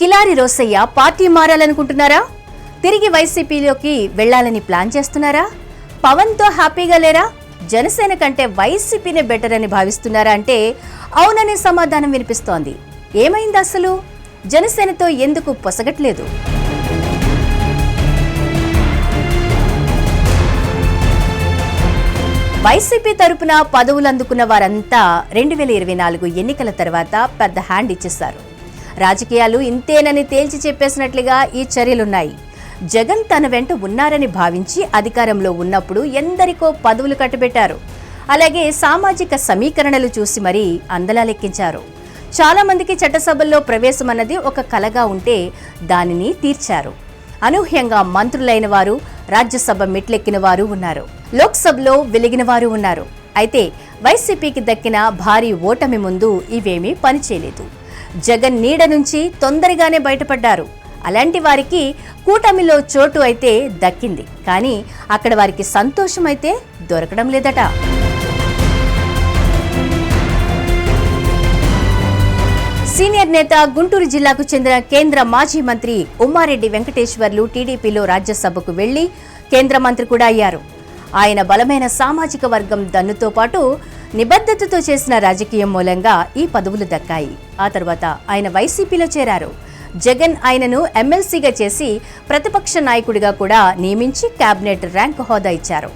Kilari Rosaiah party మారాలనుకుంటున్నారా? తిరిగి వైసీపీలోకి వెళ్ళాలని ప్లాన్ చేస్తున్నారా? పవన్తో హ్యాపీగా లేరా? జనసేన కంటే వైసీపీనే బెటర్ అని భావిస్తున్నారా అంటే అవుననే సమాధానం వినిపిస్తోంది. ఏమైంది అసలు? జనసేనతో ఎందుకు పొసగట్లేదు? వైసీపీ తరపున పదవులు అందుకున్న వారంతా రెండు వేల ఇరవై నాలుగు ఎన్నికల తర్వాత పెద్ద హ్యాండ్ ఇచ్చేశారు. రాజకీయాలు ఇంతేనని తేల్చి చెప్పేసినట్లుగా ఈ చర్యలున్నాయి. జగన్ తన వెంట ఉన్నారని భావించి అధికారంలో ఉన్నప్పుడు ఎందరికో పదవులు కట్టబెట్టారు. అలాగే సామాజిక సమీకరణలు చూసి మరీ అందలాలెక్కించారు. చాలా చాలామందికి చట్టసభల్లో ప్రవేశం అన్నది ఒక కలగా ఉంటే దానిని తీర్చారు. అనూహ్యంగా మంత్రులైన వారు రాజ్యసభ మెట్లెక్కిన వారు ఉన్నారు. లోక్సభలో వెలిగిన వారు ఉన్నారు. అయితే వైసీపీకి దక్కిన భారీ ఓటమి ముందు ఇవేమీ పనిచేయలేదు. జగన్ నీడ నుంచి తొందరగానే బయటపడ్డారు. అలాంటి వారికి కూటమిలో చోటు అయితే దక్కింది. కానీ అక్కడ వారికి సంతోషం అయితే దొరకడం లేదట. సీనియర్ నేత గుంటూరు జిల్లాకు చెందిన కేంద్ర మాజీ మంత్రి ఉమ్మారెడ్డి వెంకటేశ్వర్లు టీడీపీలో రాజ్యసభకు వెళ్ళి కేంద్ర మంత్రి కూడా అయ్యారు. ఆయన బలమైన సామాజిక వర్గం దన్నుతో పాటు నిబద్ధతతో చేసిన రాజకీయం మూలంగా ఈ పదవులు దక్కాయి. ఆ తర్వాత ఆయన వైసీపీలో చేరారు. జగన్ ఆయనను ఎమ్మెల్సీగా చేసి ప్రతిపక్ష నాయకుడిగా కూడా నియమించి కేబినెట్ ర్యాంక్ హోదా ఇచ్చారు.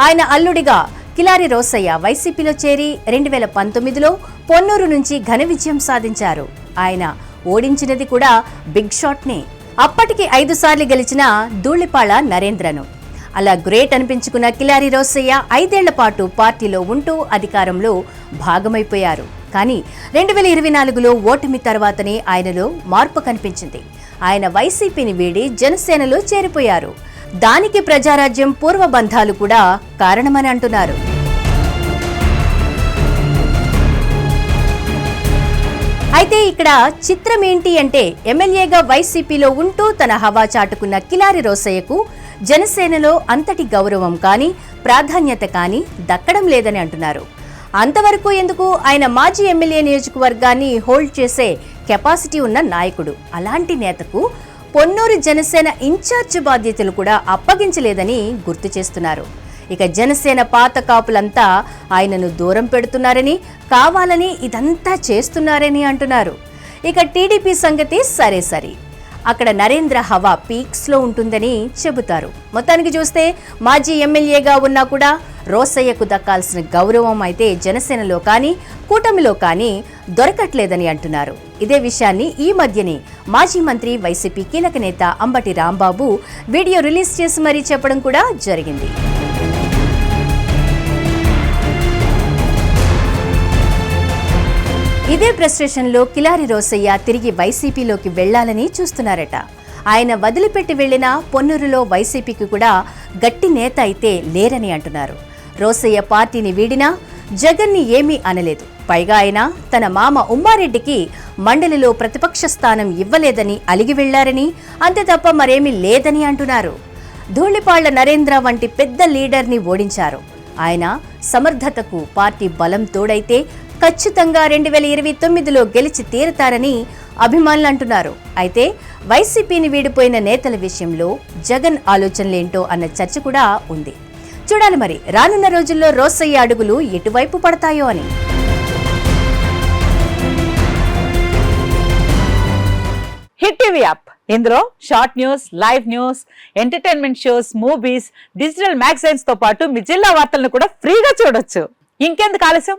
ఆయన అల్లుడిగా కిలారి రోసయ్య వైసీపీలో చేరి రెండు వేల పంతొమ్మిదిలో పొన్నూరు నుంచి ఘన విజయం సాధించారు. ఆయన ఓడించినది కూడా బిగ్ షాట్నే. అప్పటికి ఐదుసార్లు గెలిచిన ధూళిపాళ నరేంద్రను. అలా గ్రేట్ అనిపించుకున్న కిలారి రోసయ్య ఐదేళ్ళ పాటు పార్టీలో ఉంటూ అధికారంలో భాగమైపోయారు. కానీ రెండు వేల ఇరవై నాలుగులో ఓటమి తర్వాతనే ఆయనలో మార్పు కనిపించింది. ఆయన వైసీపీని వీడి జనసేనలో చేరిపోయారు. దానికి ప్రజారాజ్యం పూర్వబంధాలు కూడా కారణమని అంటున్నారు. అయితే ఇక్కడ చిత్రం ఏంటి అంటే ఎమ్మెల్యేగా వైసీపీలో ఉంటూ తన హవా చాటుకున్న కిలారి రోసయ్యకు జనసేనలో అంతటి గౌరవం కానీ ప్రాధాన్యత కానీ దక్కడం లేదని అంటున్నారు. అంతవరకు ఎందుకు ఆయన మాజీ ఎమ్మెల్యే నియోజకవర్గాన్ని హోల్డ్ చేసే కెపాసిటీ ఉన్న నాయకుడు? అలాంటి నేతకు పొన్నూరు జనసేన ఇన్ఛార్జ్ బాధ్యతలు కూడా అప్పగించలేదని గుర్తు చేస్తున్నారు. ఇక జనసేన పాత కాపులంతా ఆయనను దూరం పెడుతున్నారని కావాలని ఇదంతా చేస్తున్నారని అంటున్నారు. ఇక టీడీపీ సంగతి సరే సరి. అక్కడ నరేంద్ర హవా పీక్స్లో ఉంటుందని చెబుతారు. మొత్తానికి చూస్తే మాజీ ఎమ్మెల్యేగా ఉన్నా కూడా రోసయ్యకు దక్కాల్సిన గౌరవం అయితే జనసేనలో కానీ కూటమిలో కానీ దొరకట్లేదని అంటున్నారు. ఇదే విషయాన్ని ఈ మధ్యనే మాజీ మంత్రి వైసీపీ కీలక నేత అంబటి రాంబాబు వీడియో రిలీజ్ చేసి మరీ చెప్పడం కూడా జరిగింది. ఇదే ఫ్రస్ట్రేషన్లో కిలారి రోసయ్య తిరిగి వైసీపీలోకి వెళ్ళాలని చూస్తున్నారట. ఆయన వదిలిపెట్టి వెళ్ళిన పొన్నూరులో వైసీపీకి కూడా గట్టి నేత అయితే లేరని అంటున్నారు. రోసయ్య పార్టీని వీడినా జగన్ని ఏమీ అనలేదు. పైగా ఆయన తన మామ ఉమ్మారెడ్డికి మండలిలో ప్రతిపక్ష స్థానం ఇవ్వలేదని అలిగి వెళ్ళారని అంతే తప్ప మరేమీ లేదని అంటున్నారు. ధూళిపాళ్ళ నరేంద్ర వంటి పెద్ద లీడర్ని ఓడించారు. ఆయన సమర్థతకు పార్టీ బలం తోడైతే ఖచ్చితంగా రెండు వేల ఇరవై తొమ్మిదిలో గెలిచి తీరతారని అభిమానులు అంటున్నారు అయితే వైసీపీని వీడిపోయిన నేతల విషయంలో జగన్ ఆలోచనలేంటో అన్న చర్చ కూడా ఉంది. చూడాలి మరి రానున్న రోజుల్లో రోసయ్య అడుగులు ఎటువైపు పడతాయో అని. Hit TV app. ఇందులో short news live news entertainment shows movies digital మ్యాగజైన్స్తో పాటు మీ జిల్లా వార్తలను కూడా ఫ్రీగా చూడొచ్చు. ఇంకెందుకు ఆలస్యం?